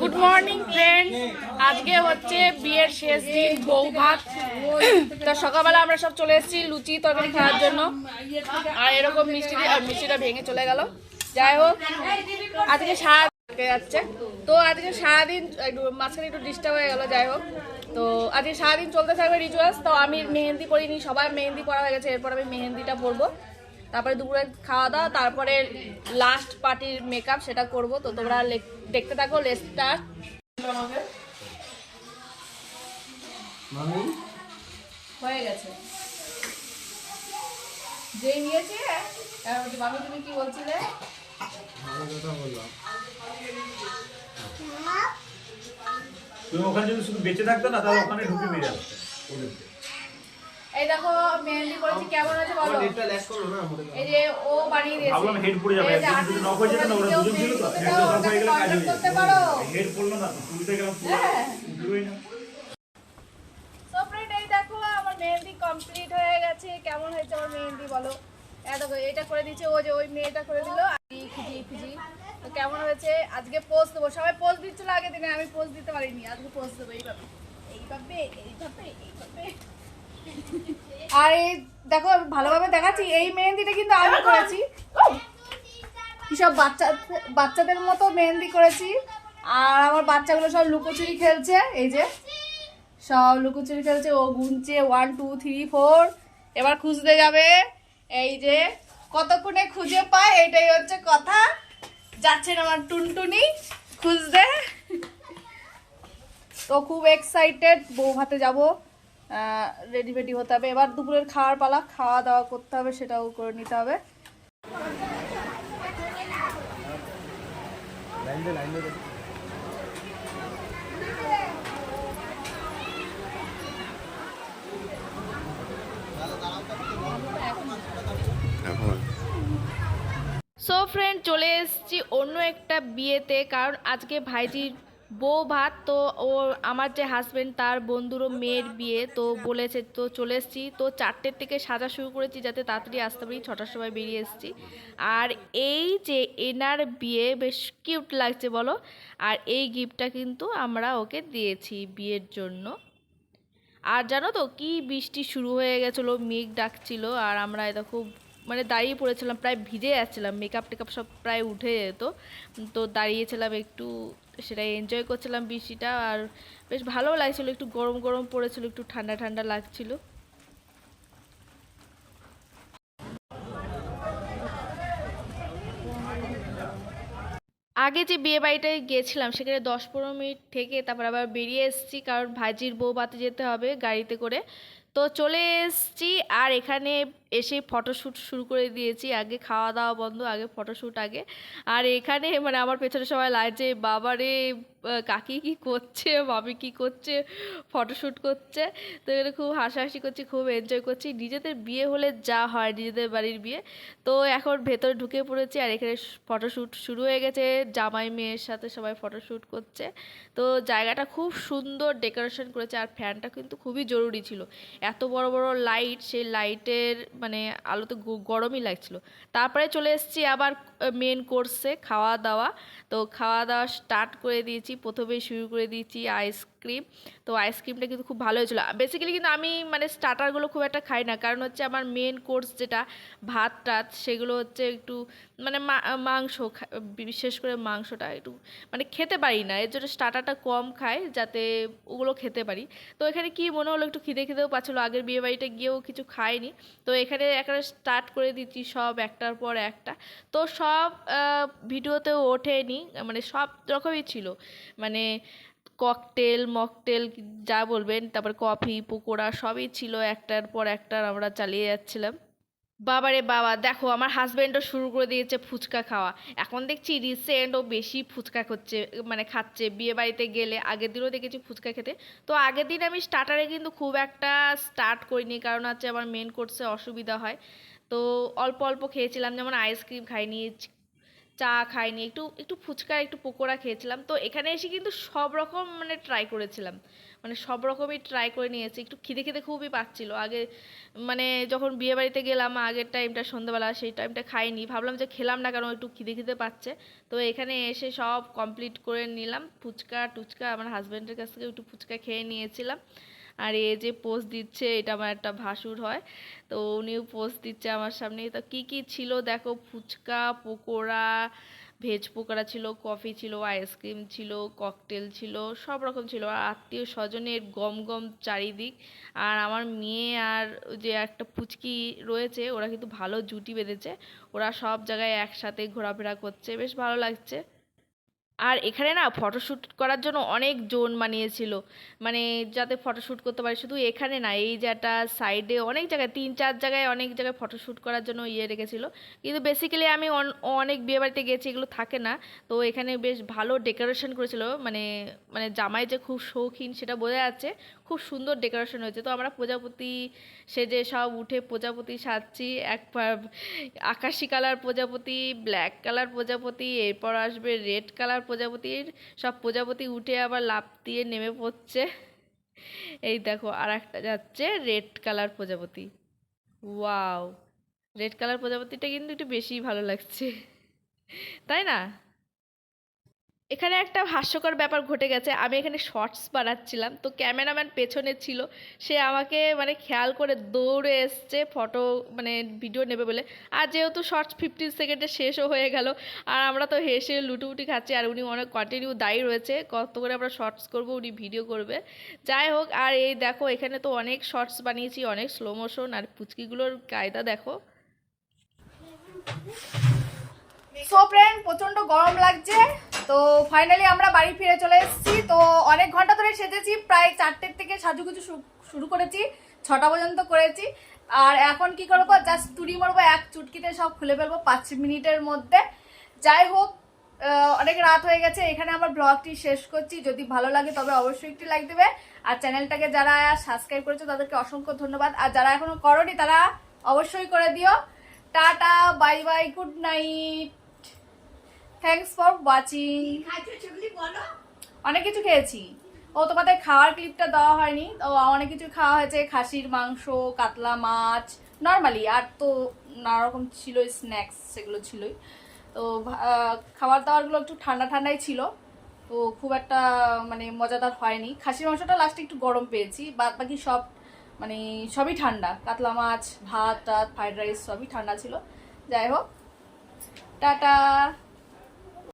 Good morning friend আজকে হচ্ছে বিয়ের শেষ দিন, বউ ভাত। তো সকালবেলা আমরা সব চলে এসেছি লুচি তরকারি খাওয়ার জন্য। আর এরকম মিষ্টি মিষ্টিটা ভেঙে চলে গেল। যাই হোক, আজকে সারা যাচ্ছে। তো আজকে সারাদিন একটু মাঝখানে একটু ডিস্টার্ব হয়ে গেল যাই হোক। তো আজকে সারাদিন চলতে থাকবে রিচুয়ালস তো আমি মেহেন্দি পরিনি সবাই মেহেন্দি পরা হয়ে গেছে এরপর আমি মেহেন্দিটা পরবো। তারপরে দুপুরে খাওয়া দাওয়া তারপরে লাস্ট পার্টির মেকআপ সেটা করব। তো তোমরা দেখতে থাকো লেসটা হয়ে গেছে। যে নিয়েছে মামি তুমি কি বলছিলে? তুমি ওখানে যদি শুধু বেঁচে থাকতো না তাহলে ওখানে ঢুকে মেরে আসতে। ওদেরকে। এই দেখো মেহেন্দি করেছি কেমন আছে বলো? এই যে ও বানিয়ে দিয়েছে ভাবলাম হেড পড়ে যাবে এই যদি নক হয়ে যেত না ওরা দুজন ছিল তো হেড নক হয়ে গেলে কাজ করতে পারো। হেড পড়ল না তো তুলতে গেলাম পুরো হ্যাঁ। না। সো ফ্রেন্ড এই দেখো আমার মেহেন্দি কমপ্লিট হয়ে গেছে। কেমন হয়েছে আমার মেহেন্দি বলো? এত এটা করে দিয়েছে ও যে ওই মেয়েটা করে দিল। খুঁজি খুঁজি। তো কেমন হয়েছে? আজকে পোস্ট দেবো। সবাই পোস্ট দিচ্ছিল আগে দিনে আমি পোস্ট দিতে পারিনি। আজকে পোস্ট দেবো। এইভাবে এইভাবে এইভাবে এইভাবে আর এই দেখো ভালোভাবে দেখাচ্ছি। এই মেহেন্দিটা কিন্তু আমি করেছি। সব বাচ্চা বাচ্চাদের মতো মেহেন্দি করেছি। আর আমার বাচ্চাগুলো সব লুকোচুরি খেলছে। এই যে সব লুকোচুরি খেলছে। ও গুনছে। ওয়ান টু থ্রি ফোর এবার খুঁজতে যাবে। এই যে কতক্ষণে খুঁজে পায়? এটাই হচ্ছে কথা। যাচ্ছেন আমার টুনটুনি খুঁজতে। তো খুব এক্সাইটেড বউ ভাতে যাব রেডি ফেডি হতে হবে। এবার দুপুরের খাওয়ার পালা খাওয়া দাওয়া করতে হবে সেটাও করে নিতে হবে। সো ফ্রেন্ড চলে এসেছি অন্য একটা বিয়েতে। কারণ আজকে ভাইজির বউ ভাত, তো ও আমার যে হাজব্যান্ড তার বন্ধুরও মেয়ের বিয়ে, তো বলেছে, তো চলে এসেছি। তো চারটের থেকে সাজা শুরু করেছি যাতে তাড়াতাড়ি আসতে পারি, ছটার সময় বেরিয়ে এসেছি। আর এই যে এনার বিয়ে, বেশ কিউট লাগছে, বলো। আর এই গিফটটা কিন্তু আমরা ওকে দিয়েছি বিয়ের জন্য। আর জানো তো, কি বৃষ্টি শুরু হয়ে গেছিল, মেঘ ডাকছিল, আর আমরা এটা খুব মানে দাঁড়িয়ে পড়েছিলাম, প্রায় ভিজে যাচ্ছিলাম মেকআপ টেকআপ সব প্রায় উঠে যেত। তো দাঁড়িয়েছিলাম একটু, সেটাই এনজয় করছিলাম বৃষ্টিটা আর বেশ ভালো লাগছিল, একটু গরম গরম পড়েছিল, একটু ঠান্ডা ঠান্ডা লাগছিল। আগে যে বিয়ে বাড়িটায় গিয়েছিলাম সেখানে দশ পনেরো মিনিট থেকে তারপর আবার বেরিয়ে এসেছি, কারণ ভাজির বউ বাতে যেতে হবে গাড়িতে করে। তো চলে এসেছি আর এখানে এসে ফটোশ্যুট শুরু করে দিয়েছি। আগে খাওয়া দাওয়া বন্ধ, আগে ফটোশ্যুট আগে। আর এখানে মানে আমার পেছনে সবাই লাগছে বাবারে কাকি কি করছে? মামি কি করছে? ফটোশ্যুট করছে? তো এখানে খুব হাসাহাসি করছি, খুব এনজয় করছি। নিজেদের বিয়ে হলে যা হয়, নিজেদের বাড়ির বিয়ে। তো এখন ভেতরে ঢুকে পড়েছি আর এখানে ফটোশ্যুট শুরু হয়ে গেছে। জামাই মেয়ের সাথে সবাই ফটোশ্যুট করছে। তো জায়গাটা খুব সুন্দর ডেকোরেশন করেছে। আর ফ্যানটা কিন্তু খুবই জরুরি ছিল। এত বড় বড় লাইট সেই লাইটের মানে আলোতে গ- গরমই লাগছিল। তারপরে চলে এসেছি আবার মেন কোর্সে খাওয়া দাওয়া তো খাওয়া দাওয়া স্টার্ট করে দিয়েছি প্রথমে শুরু করে দিয়েছি আইসক্রিম। তো আইসক্রিমটা কিন্তু খুব ভালো হয়েছিল। বেসিক্যালি কিন্তু আমি মানে স্টার্টারগুলো খুব একটা খাই না। কারণ হচ্ছে আমার মেন কোর্স যেটা, ভাত টাত সেগুলো হচ্ছে একটু মানে মাংস বিশেষ করে মাংসটা একটু মানে খেতে পারি না। এর জন্য স্টার্টারটা কম খাই যাতে ওগুলো খেতে পারি। তো এখানে কি মনে হলো একটু খিদে খিদেও পাচ্ছিলো। আগের বিয়ে বাড়িতে গিয়েও কিছু খাইনি। তো এখানে একটা স্টার্ট করে দিচ্ছি সব একটার পর একটা। তো সব ভিডিওতেও ওঠেনি। মানে সব রকমই ছিল। মানে ককটেল মকটেল যা বলবেন, তারপর কফি পকোড়া, সবই ছিল একটার পর একটার আমরা চালিয়ে যাচ্ছিলাম। বাবারে বাবা, দেখো আমার হাজব্যান্ডও শুরু করে দিয়েছে ফুচকা খাওয়া। এখন দেখছি রিসেন্ট ও বেশি ফুচকা খাচ্ছে মানে খাচ্ছে। বিয়ে বাড়িতে গেলে আগের দিনও দেখেছি ফুচকা খেতে। তো আগের দিন আমি স্টার্টারে কিন্তু খুব একটা স্টার্ট করিনি, কারণ হচ্ছে আমার মেন কোর্সে অসুবিধা হয়। তো অল্প অল্প খেয়েছিলাম, যেমন আইসক্রিম খাইনি চা খাইনি, একটু একটু ফুচকা, একটু পকোড়া খেয়েছিলাম। তো এখানে এসে কিন্তু সব রকম মানে ট্রাই করেছিলাম। মানে সব রকমই ট্রাই করে নিয়েছি। একটু খিদে খিদে খুবই পাচ্ছিল। আগে মানে যখন বিয়ে বাড়িতে গেলাম, আগের টাইমটা সন্ধ্যাবেলা, সেই টাইমটা খাইনি। ভাবলাম যে খেলাম না কারণ একটু খিদে খিদে পাচ্ছে। তো এখানে এসে সব কমপ্লিট করে নিলাম। ফুচকা, টুচকা, আমার হাজব্যান্ডের কাছ থেকে একটু ফুচকা খেয়ে নিয়েছিলাম। আর এ যে পোস্ট দিচ্ছে, এটা আমার একটা ভাসুর হয়। তো উনিও পোস্ট দিচ্ছে আমার সামনে। তো কি কি ছিল? দেখো, ফুচকা, পকোড়া ভেজ পকোড়া ছিল কফি ছিল আইসক্রিম ছিল ককটেল ছিল, সব রকম ছিল। আর আত্মীয় স্বজনের গম গম চারিদিক। আর আমার মেয়ে আর যে একটা পুচকি রয়েছে, ওরা কিন্তু ভালো জুটি বেঁধেছে। ওরা সব জায়গায় একসাথে ঘোরাফেরা করছে। বেশ ভালো লাগছে। আর এখানে না ফটোশ্যুট করার জন্য অনেক জোন বানিয়েছিল। মানে যাতে ফটোশ্যুট করতে পারে, শুধু এখানে না, এই যে একটা সাইডে অনেক জায়গায়, তিন চার জায়গায় অনেক জায়গায় ফটোশ্যুট করার জন্য ইয়ে রেখেছিল। কিন্তু বেসিক্যালি আমি অন- অনেক বিয়েবাড়িতে গেছি, এগুলো থাকে না। তো এখানে বেশ ভালো ডেকোরেশন করেছিল মানে মানে জামাই যে খুব শৌখিন সেটা বোঝা যাচ্ছে। খুব সুন্দর ডেকোরেশন হয়েছে। তো আমরা প্রজাপতি সেজে সব উঠে প্রজাপতি সাজছি। এক আকাশি কালার প্রজাপতি ব্ল্যাক কালার প্রজাপতি, এরপর আসবে রেড কালার প্রজাপতির সব প্রজাপতি উঠে আবার লাফ দিয়ে নেমে পড়ছে। এই দেখো আর একটা যাচ্ছে রেড কালার প্রজাপতি। ওয়াও রেড কালার প্রজাপতিটা কিন্তু একটু বেশি ভালো লাগছে। তাই না? এখানে একটা হাস্যকর ব্যাপার ঘটে গেছে। আমি এখানে শর্টস বানাচ্ছিলাম। তো ক্যামেরাম্যান পেছনে ছিল। সে আমাকে মানে খেয়াল করে দৌড়ে এসছে ফটো মানে ভিডিও নেবে বলে। আর যেহেতু শর্টস ফিফটিন সেকেন্ডে শেষও হয়ে গেল, আর আমরা তো হেসে লুটুপুটি খাচ্ছি, আর উনি অনেক কন্টিনিউ দায়ী রয়েছে। কত করে আমরা শর্টস করব, উনি ভিডিও করবে। যাই হোক, আর এই দেখো, এখানে তো অনেক শর্টস বানিয়েছি, অনেক স্লো মোশন আর পুচকিগুলোর কায়দা দেখো। সো ফ্রেন্ড প্রচণ্ড গরম লাগছে। তো ফাইনালি আমরা বাড়ি ফিরে চলে এসেছি। তো অনেক ঘণ্টা ধরে সেজেছি, প্রায় চারটের থেকে সাজুগুজু শুরু করেছি, ছটা পর্যন্ত করেছি। আর এখন কি করব জাস্ট তুড়ি মারবো, এক চুটকিতে সব খুলে ফেলব পাঁচ মিনিটের মধ্যে। যাই হোক অনেক রাত হয়ে গেছে, এখানে আমার ব্লগটি শেষ করছি। যদি ভালো লাগে তবে অবশ্যই একটি লাইক দেবে। আর চ্যানেলটাকে যারা সাবস্ক্রাইব করেছ, তাদেরকে অসংখ্য ধন্যবাদ। আর যারা এখনও করনি, তারা অবশ্যই করে দিও। Tata bye bye good night thanks for watching অনেক কিছু খেয়েছি। ও তোমাদের খাওয়ার ক্লিপটা দেওয়া হয়নি। তো অনেক কিছু খাওয়া হয়েছে। খাসির মাংস, কাতলা মাছ নর্মালি আর তো নানা রকম ছিল স্ন্যাক্স সেগুলো ছিলই। তো খাবার দাবারগুলো একটু ঠান্ডা ঠান্ডাই ছিল। তো খুব একটা মানে মজাদার হয়নি। খাসির মাংসটা লাস্টে একটু গরম পেয়েছি। বাদ বাকি সব মানে সবই ঠান্ডা। কাতলা মাছ, ভাত টাত ফ্রাইড রাইস সবই ঠান্ডা ছিল। যাই হোক। টাটা।